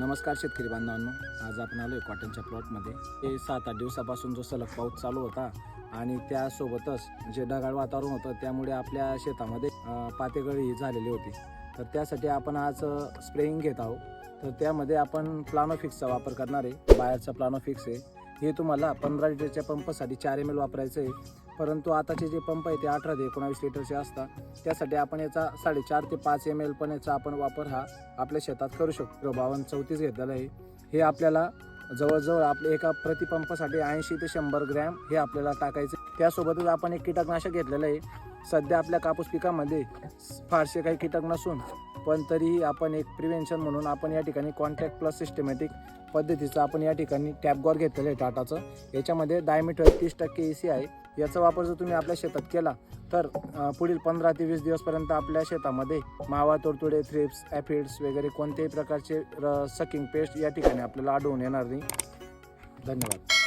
नमस्कार शेतकरी बांधवांनो. आज आपण आलो आहे कॉटनच्या प्लॉटमध्ये हे सात आठ दिवसापासून जो सलग पाऊस चालू होता आणि त्यासोबतच जे ढगाळ वातावरण होतं त्यामुळे आपल्या शेतामध्ये पातेगळी झालेली होती. तर त्यासाठी आपण आज स्प्रेइंग घेत आहोत. तर त्यामध्ये आपण प्लानोफिक्सचा वापर करणार आहे. बाहेरचा प्लानोफिक्स आहे. हे तुम्हाला पंधरा लिटरच्या पंपासाठी चार एम एल वापरायचं आहे. परंतु आताचे जे पंप आहे ते अठरा ते एकोणावीस लिटरचे असतात. त्यासाठी आपण याचा साडेचार ते पाच एम एल पण याचा आपण वापर हा आपल्या शेतात करू शकतो. बावन्न चौतीस घेतलेला आहे. हे आपल्याला जवळजवळ आपले एका प्रतिपंपासाठी ऐंशी ते शंभर ग्रॅम हे आपल्याला टाकायचं. त्यासोबतच आपण एक कीटकनाशक घेतलेलं आहे. सध्या आपल्या कापूस पिकामध्ये फारसे काही कीटक नसून पण तरीही आपण एक प्रिव्हेन्शन म्हणून आपण या ठिकाणी कॉन्टॅक्ट प्लस सिस्टमॅटिक पद्धतीचं आपण या ठिकाणी टॅपगॉर घेतलेलं आहे टाटाचं. याच्यामध्ये डायमीटर तीस टक्के ए सी आहे. याचा वापर जर तुम्ही आपल्या शेतात केला तर पुढील पंधरा ते वीस दिवसपर्यंत आपल्या शेतामध्ये मावा तुडतुडे थ्रिप्स ॲफिड्स वगैरे कोणत्याही प्रकारचे सकिंग पेस्ट या ठिकाणी आपल्याला आढळून येणार नाही. धन्यवाद.